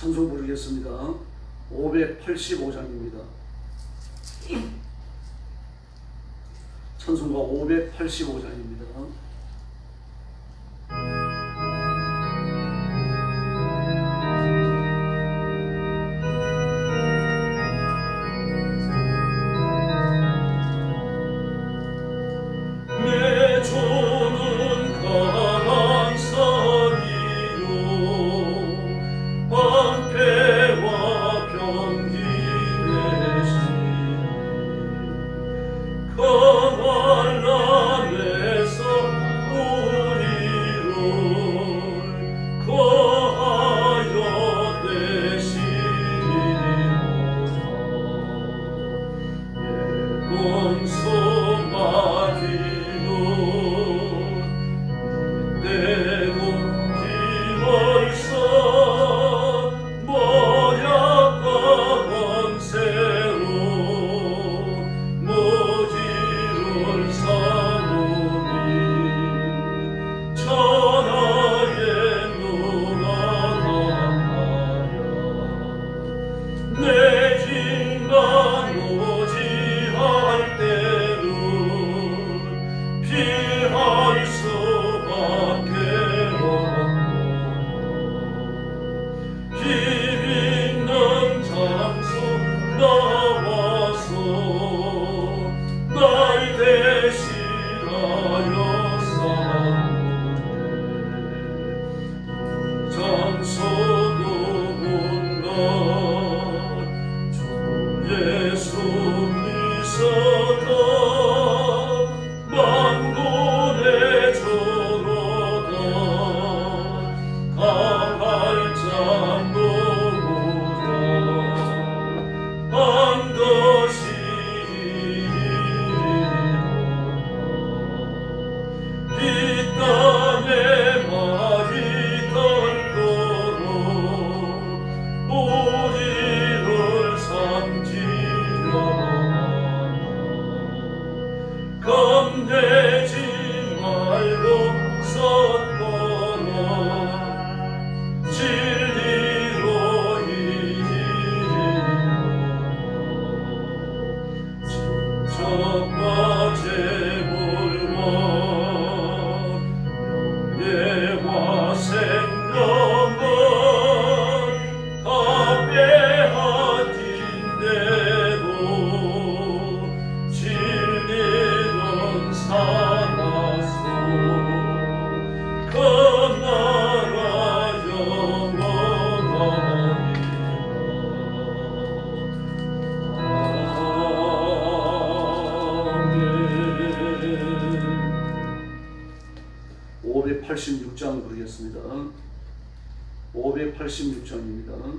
찬송 부르겠습니다. 585장입니다. 찬송가 585장입니다. 586장을 보겠습니다. 586장입니다.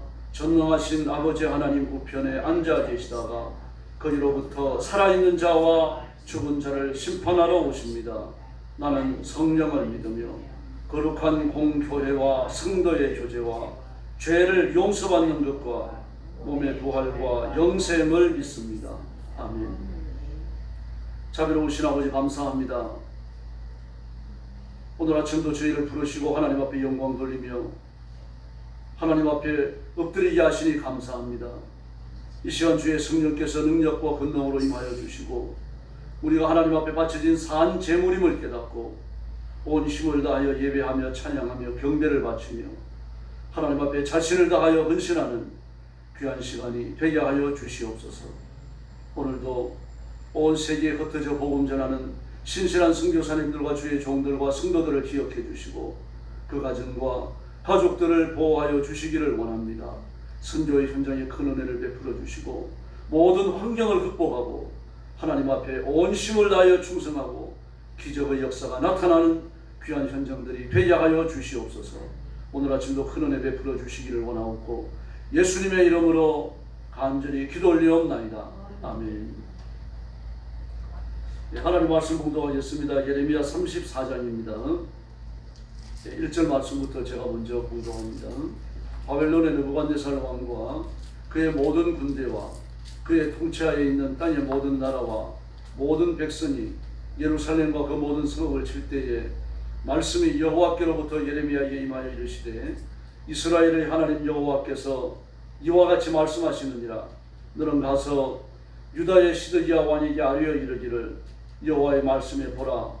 전능하신 아버지 하나님 우편에 앉아 계시다가 거기로부터 살아있는 자와 죽은 자를 심판하러 오십니다. 나는 성령을 믿으며 거룩한 공교회와 성도의 교제와 죄를 용서받는 것과 몸의 부활과 영생을 믿습니다. 아멘. 자비로우신 아버지 감사합니다. 오늘 아침도 저희를 부르시고 하나님 앞에 영광 돌리며 하나님 앞에 엎드리게 하시니 감사합니다. 이 시간 주의 성령께서 능력과 권능으로 임하여 주시고 우리가 하나님 앞에 바쳐진 산 제물임을 깨닫고 온 힘을 다하여 예배하며 찬양하며 경배를 바치며 하나님 앞에 자신을 다하여 헌신하는 귀한 시간이 되게 하여 주시옵소서. 오늘도 온 세계에 흩어져 복음 전하는 신실한 선교사님들과 주의 종들과 성도들을 기억해 주시고 그 가정과 가족들을 보호하여 주시기를 원합니다. 선교의 현장에 큰 은혜를 베풀어 주시고 모든 환경을 극복하고 하나님 앞에 온 힘을 다하여 충성하고 기적의 역사가 나타나는 귀한 현장들이 되게 하여 주시옵소서. 오늘 아침도 큰 은혜 베풀어 주시기를 원하옵고 예수님의 이름으로 간절히 기도 올리옵나이다. 아멘. 예, 하나님 말씀 공독하겠습니다. 예레미야 34장입니다. 1절 말씀부터 제가 먼저 공독합니다. 바벨론의 느부갓네살 왕과 그의 모든 군대와 그의 통치하에 있는 땅의 모든 나라와 모든 백성이 예루살렘과 그 모든 성읍을 칠 때에 말씀이 여호와께로부터 예레미야에게 임하여 이르시되 이스라엘의 하나님 여호와께서 이와 같이 말씀하시느니라 너는 가서 유다의 시드기야 왕에게 아뢰어 이르기를 여호와의 말씀에 보라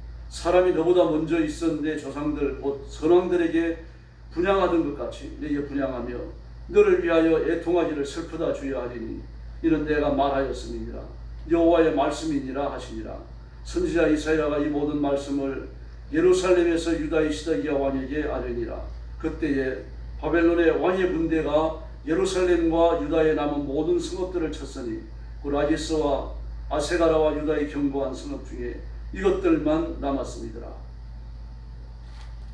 사람이 너보다 먼저 있었 내 조상들 곧 선왕들에게 분양하던 것 같이 내게 분양하며 너를 위하여 애통하기를 슬프다 주의하리니 이는 내가 말하였음이니라. 여호와의 말씀이니라 하시니라. 선지자 이사야가 이 모든 말씀을 예루살렘에서 유다의 시다기야 왕에게 아뢰니라. 그때에 바벨론의 왕의 군대가 예루살렘과 유다에 남은 모든 성읍들을 쳤으니 구라기스와 아세가라와 유다의 견고한 성읍 중에 이것들만 남았습니다.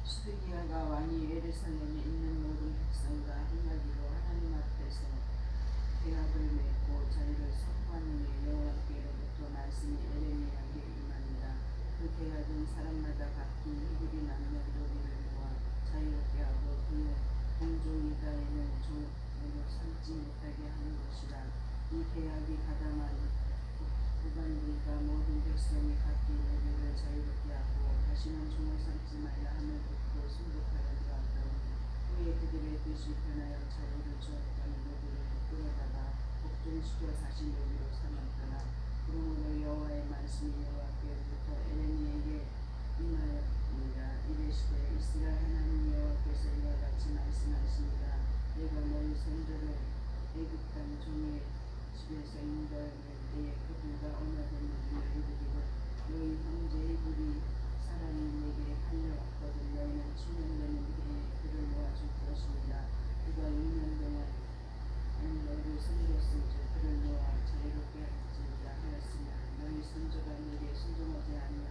스드기야가 왕이 예루살렘에 있는 모든 백성과 행하기로 하나님 앞에서 계약을 맺고 자기를 선포하는 게 여호와께로부터 말씀이 에레미야에게 임합니다. 그 계약은 사람마다 각기 이들이 남는 노리를 모아 자유롭게 하고 그 공종 이다에는 종으로 삼지 못하게 하는 것이라. 이 계약이 가담한 구간들과 모든 백성이 각기 노리를 자유롭게 하고 다시는 종을 삼지 말라 함을 듣고 순복하여 들어왔더니 후에 그들의 뜻이 변하여 자유를 주었던 노리를 끌어다가 복종시켜 다시 노리로 삼았더라 그러므로 여호와의 말씀이 여호와께로부터 에레미에게 임하였느니라. 이르시되 이스라엘 하나님 여호와께서 이와 같이 말씀하시니라 내가 너희 손자를 애굽 땅 종의 집에서 인도할 때 에 그들과 언어되는 일을 이르기를 너희 형제 이불이 사람이 내게 팔려왔거든 너희는 수년되는 해에 그를 모아줄 것입니다 그가 2년 동안 너를 섬겼은즉 그를 모아 자유롭게 할지니라 하였으나 너희 손자가 내게 순종하지 아니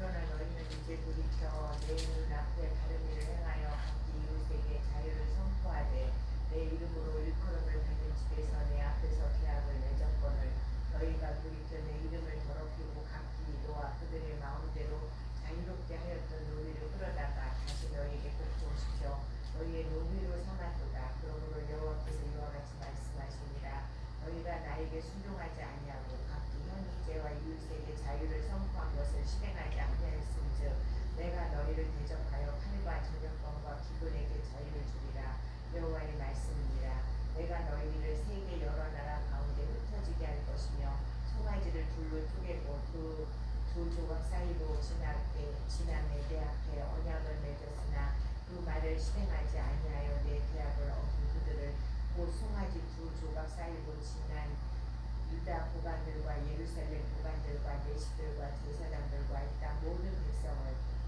그러나 너희는 이제 돌이켜 내 이름 앞에 다른 일을 행하여 각기 이웃에게 자유를 선포하되 내 이름으로 일컬음을 받는 집에서 내 앞에서 계약을 맺었거늘 너희가 돌이켜 내 이름을 더럽히고 각기 이도와 그들의 마음대로 자유롭게 하였던 노예를 끌어다가 다시 너희에게 복종시켜 너희의 노예로 삼았도다. 그러므로 여호와께서 이와 같이 말씀하십니다. 너희가 나에게 순종하지 아니하고 자유를 선포한 것을 실행하지 아니하였음즉 내가 너희를 대적하여 칼과 저녁권과 기근에게 자유를 주리라. 여호와의 말씀이니라 내가 너희를 세계 여러 나라 가운데 흩어지게 할 것이며 송아지를 둘로 쪼개고 두, 두 조각 사이로 지나게 지나매 내 앞에 언약을 맺었으나 그 말을 실행하지 아니하여 내 계약을 어긴 그들을 곧 송아지 두 조각 사이로 지난 유다 고관들과 예루살렘 고관들과 내시들과 제사장들과 이 땅 모든 백성을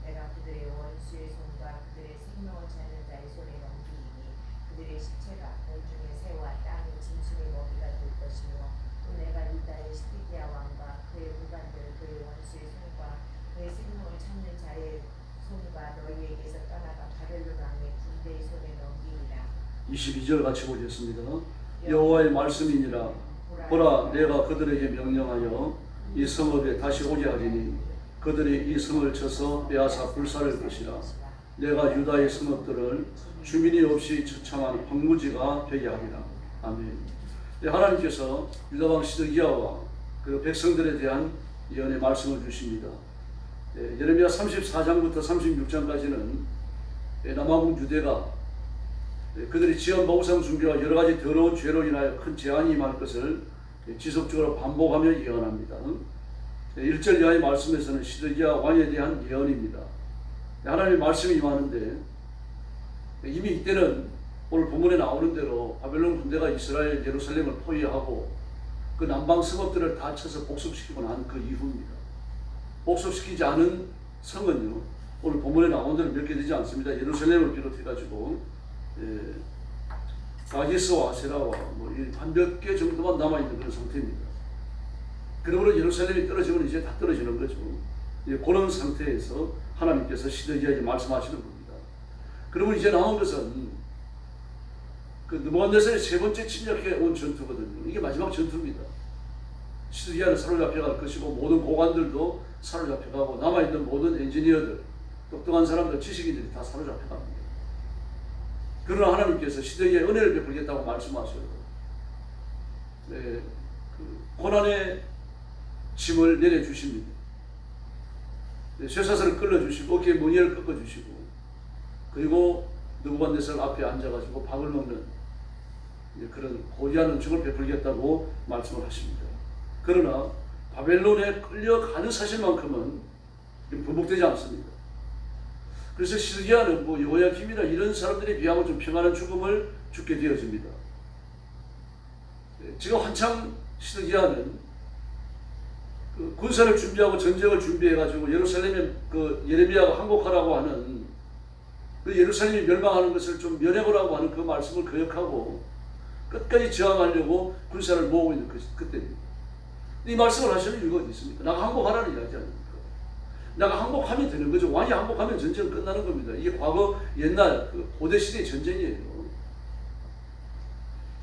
내가 그들의 원수의 손과 그들의 생명을 찾는 자의 손에 넘기리니 그들의 시체가 공중의 새와 땅의 짐승의 먹이가 될 것이며 또 내가 유다의 시디기야 왕과 그의 고관들 그의 원수의 손과 그의 생명을 찾는 자의 손과 너희에게서 떠나가 바벨론 왕의 군대의 손에 넘기리라 22절 같이 보겠습니다. 여호와의 말씀이니라 보라 내가 그들에게 명령하여 이 성읍에 다시 오게 하리니 그들이 이 성을 쳐서 빼앗아 불살을 것이라. 내가 유다의 성읍들을 주민이 없이 처참한 황무지가 되게 하리라. 아멘. 네, 하나님께서 유다왕 시드기야와 그 백성들에 대한 예언의 말씀을 주십니다. 네, 예레미야 34장부터 36장까지는 남아공 유대가 네, 그들이 지은 모성 준비와 여러 가지 더러운 죄로 인하여 큰 재앙이 임할 것을 지속적으로 반복하며 예언합니다. 1절 이하의 말씀에서는 시드기야 왕에 대한 예언입니다. 하나님의 말씀이 임하는데 이미 이때는 오늘 본문에 나오는 대로 바벨론 군대가 이스라엘 예루살렘을 포위하고 그 남방 성읍들을 다 쳐서 복습시키고 난 그 이후입니다. 복습시키지 않은 성은요 오늘 본문에 나온 대로 몇 개 되지 않습니다. 예루살렘을 비롯해가지고 예, 가기스와 아세라와 뭐 한몇 개 정도만 남아 있는 그런 상태입니다. 그러므로 예루살렘이 떨어지면 이제 다 떨어지는 거죠. 예, 그런 상태에서 하나님께서 시드기야에게 말씀하시는 겁니다. 그러면 이제 남은 것은 그 느부갓네살의 세 번째 침략해 온 전투거든요. 이게 마지막 전투입니다. 시드기야는 사로잡혀갈 것이고 모든 고관들도 사로잡혀가고 남아있는 모든 엔지니어들, 똑똑한 사람들, 지식인들이 다 사로잡혀갑니다. 그러나 하나님께서 시대에 은혜를 베풀겠다고 말씀하셔요. 네, 그 고난의 짐을 내려주십니다. 네, 쇠사슬을 끌어주시고 어깨에 무늬를 꺾어주시고 그리고 느부갓네살 앞에 앉아가지고 밥을 먹는 이제 그런 고귀한 은총을 베풀겠다고 말씀을 하십니다. 그러나 바벨론에 끌려가는 사실만큼은 번복되지 않습니다. 그래서 시드기야는 뭐 여호야김이나 이런 사람들에 비하면 좀 평안한 죽음을 죽게 되어집니다. 네, 지금 한참 시드기야는 그 군사를 준비하고 전쟁을 준비해가지고 예루살렘에 그 예레미야가 항복하라고 하는 그 예루살렘이 멸망하는 것을 좀 면해보라고 하는 그 말씀을 거역하고 끝까지 저항하려고 군사를 모으고 있는 그, 그때입니다. 이 말씀을 하시는 이유가 어디 있습니까? 나가 항복하라는 이야기 아닙니까? 나가 항복하면 되는 거죠. 왕이 항복하면 전쟁은 끝나는 겁니다. 이게 과거 옛날 그 고대 시대의 전쟁이에요.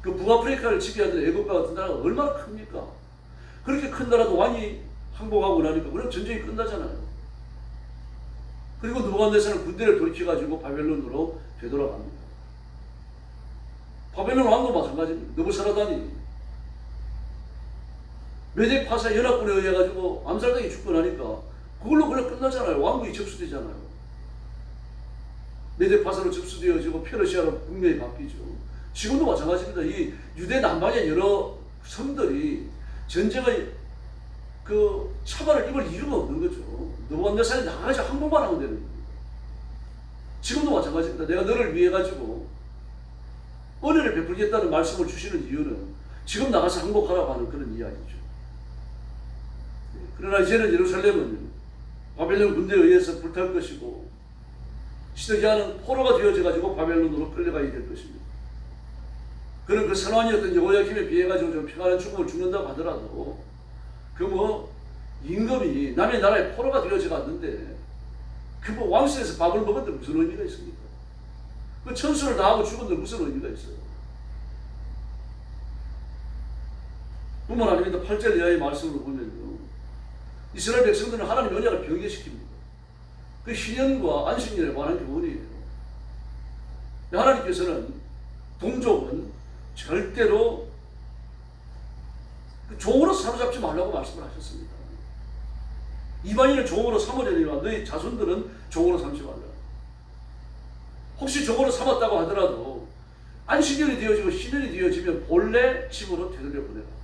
그 북아프리카를 지배하던 애국과 같은 나라가 얼마나 큽니까? 그렇게 큰 나라도 왕이 항복하고 나니까 그럼 전쟁이 끝나잖아요. 그리고 느부갓네살은 군대를 돌이켜가지고 바벨론으로 되돌아갑니다. 바벨론 왕도 마찬가지입니다. 느부사라단이 메데 파사 연합군에 의해 가지고 암살당해 죽고 나니까 그걸로 그냥 끝나잖아요. 왕국이 접수되잖아요. 메데 파사로 접수되어지고 페르시아로 국면이 바뀌죠. 지금도 마찬가지입니다. 이 유대 남방의 여러 성들이 전쟁의 그 차발을 입을 이유가 없는 거죠. 느부갓네살이 나가서 항복만 하면 되는. 지금도 마찬가지입니다. 내가 너를 위해 가지고 은혜를 베풀겠다는 말씀을 주시는 이유는 지금 나가서 항복하라고 하는 그런 이야기죠. 그러나 이제는 예루살렘은 바벨론 군대에 의해서 불탈 것이고 시드기야는 포로가 되어져 가지고 바벨론으로 끌려가야 될 것입니다. 그런 그 선왕이었던 여호야김에 비해 가지고 좀 평안한 죽음을 죽는다고 하더라도 그 뭐 임금이 남의 나라의 포로가 되어져 갔는데 그 뭐 왕실에서 밥을 먹었는데 무슨 의미가 있습니까? 그 천수를 다하고 죽었는데 무슨 의미가 있어요? 뿐만 아닙니다. 8절 이하의 말씀을 보면요. 이스라엘 백성들은 하나님 언약을 변개시킵니다. 그 희년과 안식년에 관한 교훈이에요. 하나님께서는 동족은 절대로 그 종으로 사로잡지 말라고 말씀을 하셨습니다. 이방인을 종으로 삼으려니와 너희 자손들은 종으로 삼지 말라. 혹시 종으로 삼았다고 하더라도 안식년이 되어지고 신년이 되어지면 본래 집으로 되돌려 보내라.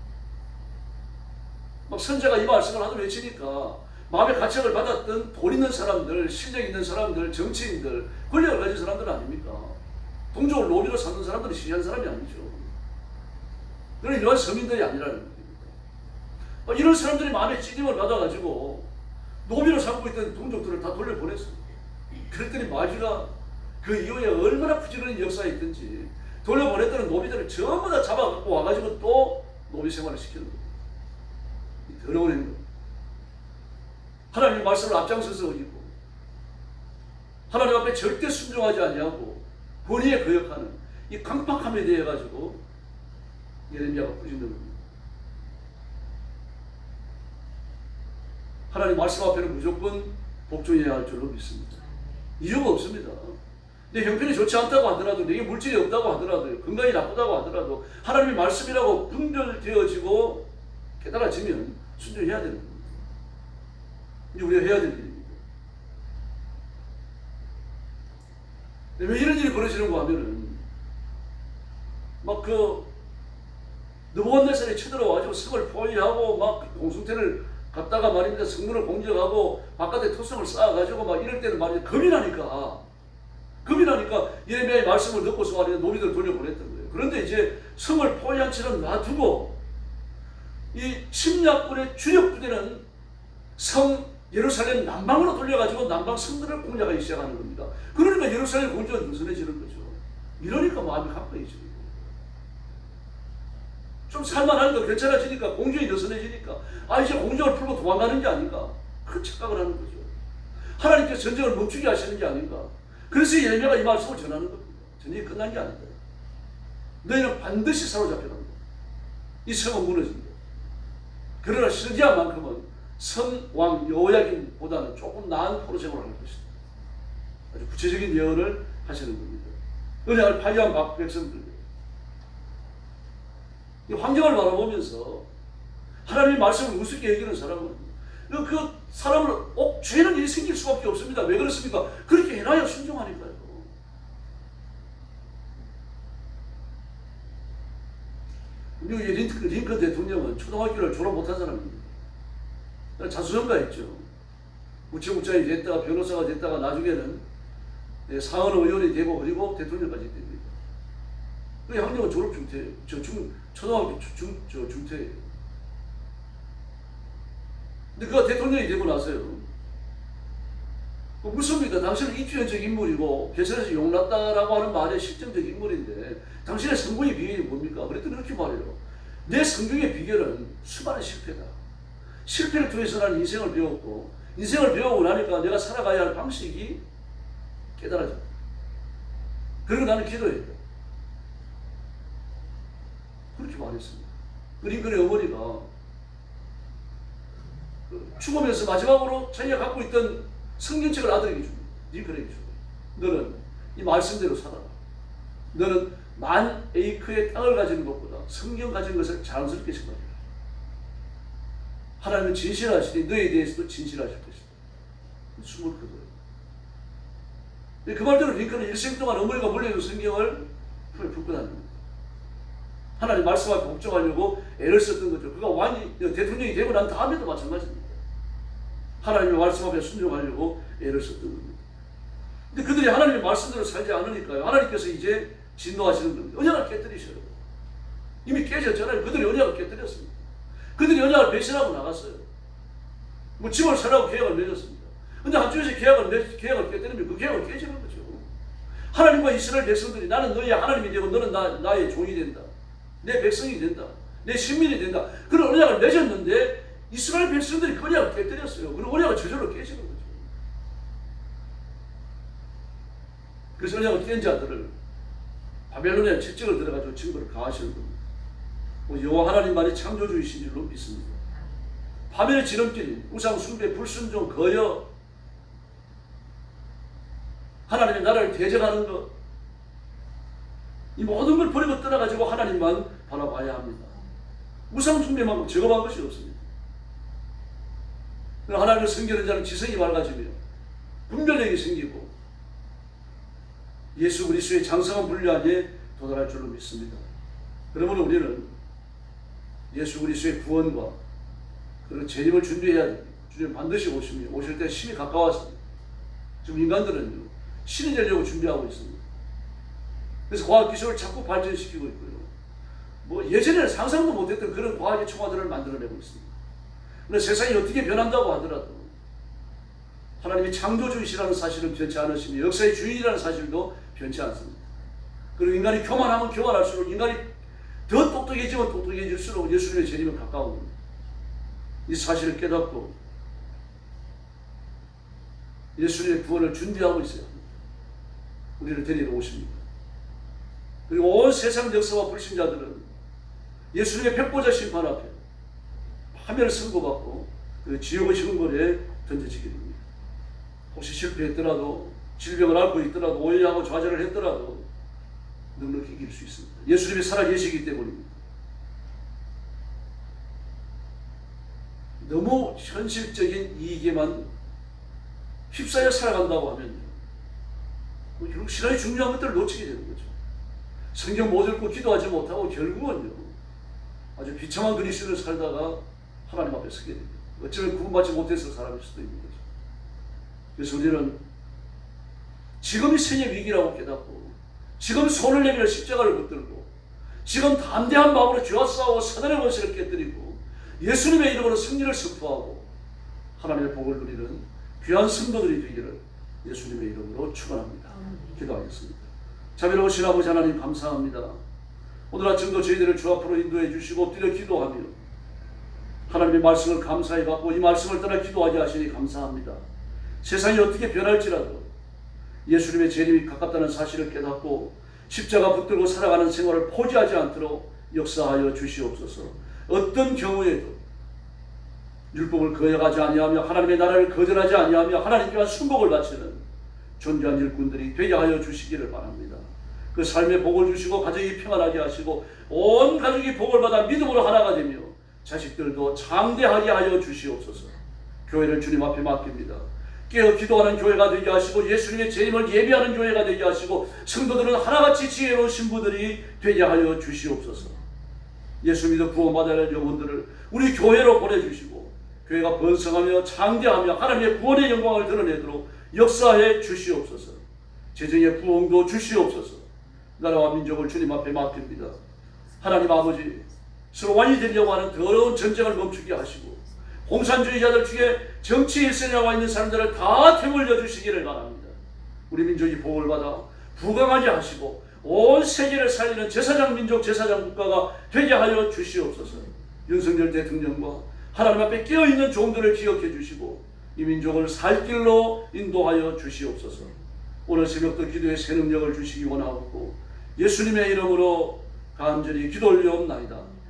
막 선자가 이 말씀을 하도 외치니까 마음의 가책을 받았던 돈 있는 사람들, 실력 있는 사람들, 정치인들, 권력을 가진 사람들 아닙니까? 동족을 노비로 삼는 사람들이 시시한 사람이 아니죠. 그런 일반 서민들이 아니라는 겁니다. 어, 이런 사람들이 마음에 찔림을 받아가지고 노비로 삼고 있던 동족들을 다 돌려보냈어요. 그랬더니 마귀가 그 이후에 얼마나 부지런히 역사에 있든지 돌려보냈던 노비들을 전부 다 잡아갖고 와가지고 또 노비 생활을 시키는 거예요. 이 더러운 행동. 하나님의 말씀을 앞장서서 어기고 하나님 앞에 절대 순종하지 아니하고 권위에 거역하는 이 강팍함에 대해 가지고 예레미야가 꾸짖는 겁니다. 하나님 말씀 앞에는 무조건 복종해야 할 줄로 믿습니다. 이유가 없습니다. 내 형편이 좋지 않다고 하더라도 내게 물질이 없다고 하더라도 건강이 나쁘다고 하더라도 하나님의 말씀이라고 분별되어지고 깨달아지면 순종해야 되는 겁니다. 이제 우리가 해야 될 일입니다. 왜 이런 일이 벌어지는가 하면은 막그 느부갓네살이 쳐들어와가지고 성을 포위하고 막 공성태를 갖다가 말입니다 성문을 공격하고 바깥에 토성을 쌓아가지고 막 이럴 때는 말이죠 겁이 나니까 겁이 나니까 예레미야의 말씀을 듣고서 말이죠 노비들 돌려보냈던 거예요. 그런데 이제 성을 포위한 채로 놔두고 이 침략군의 주력 부대는 성 예루살렘 남방으로 돌려가지고 남방 성들을 공략하기 시작하는 겁니다. 그러니까 예루살렘 공주가 느슨해지는 거죠. 이러니까 마음이 가까이지는 좀 살만하니까 괜찮아지니까 공주이 느슨해지니까 아 이제 공주를 풀고 도망가는 게 아닌가 그 착각을 하는 거죠. 하나님께서 전쟁을 멈추게 하시는 게 아닌가. 그래서 예레미야가 이 말씀을 전하는 겁니다. 전쟁이 끝난 게 아니다. 너희는 반드시 사로잡혀간다. 이 성은 무너진다. 그러나 시드기야만큼은 성왕 여호야김보다는 조금 나은 프로젝트를 할 것이다. 아주 구체적인 예언을 하시는 겁니다. 은혜를 파괴한 박 백성들. 이 환경을 바라보면서 하나님의 말씀을 우습게 여기는 사람은 그- 그 사람을 옥죄는 일이 생길 수밖에 없습니다. 왜 그렇습니까? 그렇게 해놔야 순종하니까요. 미국의 링컨, 링컨 대통령은 초등학교를 졸업 못한 사람입니다. 자수성가했죠. 우체국장이 됐다가 변호사가 됐다가 나중에는 네, 상원 의원이 되고 그리고 대통령까지 됩니다. 그 학력은 졸업 중퇴, 저 중, 초등학교 중, 저 중퇴예요. 근데 그가 대통령이 되고 나서요. 그 무섭니다. 당신은 입주연적 인물이고 개선에서 용났다라고 하는 말의 실정적 인물인데 당신의 성공의 비결이 뭡니까? 그랬더니 이렇게 말해요. 내 성공의 비결은 수많은 실패다. 실패를 통해서 나는 인생을 배웠고 인생을 배우고 나니까 내가 살아가야 할 방식이 깨달아져. 그리고 나는 돼. 그렇게 말했습니다. 그 링컨의 어머니가 그 죽으면서 마지막으로 자기가 갖고 있던 성경책을 아들에게 줍니다. 링컨에게 줍니다. 너는 이 말씀대로 살아라. 너는 만 에이크의 땅을 가지는 것보다 성경 가진 것을 자랑스럽게 생각해라. 하나님은 진실하시니 너에 대해서도 진실하실 것이다. 숨을 거둬요. 그 말대로 링컨은 일생 동안 어머니가 물려준 성경을 품에 품고 다닙니다. 하나님 말씀 앞에 복종하려고 애를 썼던 거죠. 그가 왕이 대통령이 되고 난 다음에도 마찬가지입니다. 하나님의 말씀 앞에 순종하려고 애를 썼던 겁니다. 근데 그들이 하나님의 말씀대로 살지 않으니까요. 하나님께서 이제 진노하시는 겁니다. 언약을 깨뜨리셔요. 이미 깨졌잖아요. 그들이 언약을 깨뜨렸습니다. 그들이 언약을 배신하고 나갔어요. 뭐 집을 사라고 계약을 맺었습니다. 근데 한쪽에서 계약을 맺, 계약을 깨뜨리면 그 계약을 깨지는 거죠. 하나님과 이스라엘 백성들이 나는 너의 하나님이 되고 너는 나, 나의 종이 된다. 내 백성이 된다. 내 신민이 된다. 그런 언약을 맺었는데 이스라엘 백성들이 그 언약을 깨뜨렸어요. 그리고 언약을 저절로 깨지는 거죠. 그래서 언약을 깬 자들을 바벨론의 채찍을 들어가지고 증거를 가하시는 겁니다. 뭐 여호와 하나님만이 창조주이신 줄로 믿습니다. 바벨의 지름길, 우상 숭배, 불순종, 거여, 하나님의 나라를 대적하는 것, 이 모든 걸 버리고 떠나가지고 하나님만 바라봐야 합니다. 우상 숭배만큼 저거한 것이 없습니다. 하나님을 섬기는 자는 지성이 맑아지며 분별력이 생기고 예수 그리스도의 장성한 분량에 도달할 줄로 믿습니다. 그러므로 우리는 예수 그리스도의 구원과 그리고 재림을 준비해야 됩니다. 주님 반드시 오십니다. 오실 때 심히 가까웠습니다. 지금 인간들은요, 신이 되려고 준비하고 있습니다. 그래서 과학기술을 자꾸 발전시키고 있고요. 뭐 예전에는 상상도 못했던 그런 과학의 총화들을 만들어내고 있습니다. 근데 세상이 어떻게 변한다고 하더라도 하나님이 창조주이시라는 사실은 변치 않으시며 역사의 주인이라는 사실도 변치 않습니다. 그리고 인간이 교만하면 교만할수록 인간이 더 똑똑해지면 똑똑해질수록 예수님의 재림은 가까운 겁니다. 이 사실을 깨닫고 예수님의 구원을 준비하고 합니다. 우리를 데리러 오십니다. 그리고 온 세상 역사와 불신자들은 예수님의 백보자 심판 앞에 파멸을 선고받고 그 지옥의 시금거리에 던져지게 됩니다. 혹시 실패했더라도 질병을 앓고 있더라도 오해하고 좌절을 했더라도 넉넉히 이길 수 있습니다. 예수님이 살아계시기 때문입니다. 너무 현실적인 이익에만 휩싸여 살아간다고 하면요. 뭐 결국 신앙의 중요한 것들을 놓치게 되는 거죠. 성경 못 읽고 기도하지 못하고 결국은요. 아주 비참한 그리스도를 살다가 하나님 앞에 서게 됩니다. 어쩌면 구원받지 못해서 사람일 수도 있는 거죠. 그래서 우리는 지금이 생의 위기라고 깨닫고 지금 손을 내밀어 십자가를 붙들고 지금 담대한 마음으로 죄와 싸우고 사단의 원수를 깨뜨리고 예수님의 이름으로 승리를 선포하고 하나님의 복을 누리는 귀한 성도들이 되기를 예수님의 이름으로 축원합니다. 기도하겠습니다. 자비로우신 아버지 하나님 감사합니다. 오늘 아침도 저희들을 주 앞으로 인도해 주시고 엎드려 기도하며 하나님의 말씀을 감사히 받고 이 말씀을 따라 기도하게 하시니 감사합니다. 세상이 어떻게 변할지라도 예수님의 재림이 가깝다는 사실을 깨닫고 십자가 붙들고 살아가는 생활을 포기하지 않도록 역사하여 주시옵소서. 어떤 경우에도 율법을 거역하지 아니하며 하나님의 나라를 거절하지 아니하며 하나님께만 순복을 바치는 존귀한 일꾼들이 되게 하여 주시기를 바랍니다. 그 삶의 복을 주시고 가정이 평안하게 하시고 온 가족이 복을 받아 믿음으로 하나가 되며 자식들도 장대하게 하여 주시옵소서. 교회를 주님 앞에 맡깁니다. 깨어 기도하는 교회가 되게 하시고 예수님의 재림을 예비하는 교회가 되게 하시고 성도들은 하나같이 지혜로운 신부들이 되게 하여 주시옵소서. 예수 믿어 구원받아야 할 영혼들을 우리 교회로 보내주시고 교회가 번성하며 장대하며 하나님의 구원의 영광을 드러내도록 역사해 주시옵소서. 재정의 부흥도 주시옵소서. 나라와 민족을 주님 앞에 맡깁니다. 하나님 아버지 서로 완이 되려고 하는 더러운 전쟁을 멈추게 하시고 공산주의자들 중에 정치 일선에 나와 있는 사람들을 다 태물려 주시기를 바랍니다. 우리 민족이 복을 받아 부강하게 하시고 온 세계를 살리는 제사장 민족 제사장 국가가 되게 하여 주시옵소서. 윤석열 대통령과 하나님 앞에 깨어 있는 종들을 기억해 주시고 이 민족을 살 길로 인도하여 주시옵소서. 오늘 새벽도 기도의 새 능력을 주시기 원하옵고 예수님의 이름으로 간절히 기도 올려옵나이다.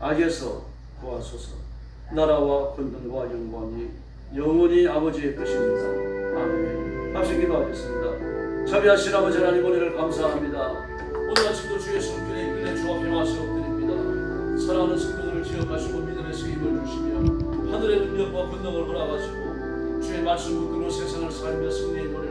악에서 구하소서. 나라와 권능과 영광이 영원히 아버지의 것입니다. 아멘. 합심 기도하겠습니다. 자비하신 아버지 하나님 은혜를 감사합니다. 오늘 아침도 주의 손길에 이끌려 주와 평화스 엎드립니다. 사랑하는 성도들을 기억하시고 믿음에서 힘을 주시며 하늘의 능력과 권능을 허락하시고 주의 말씀 붙들고 세상을 살며 승리의 노래를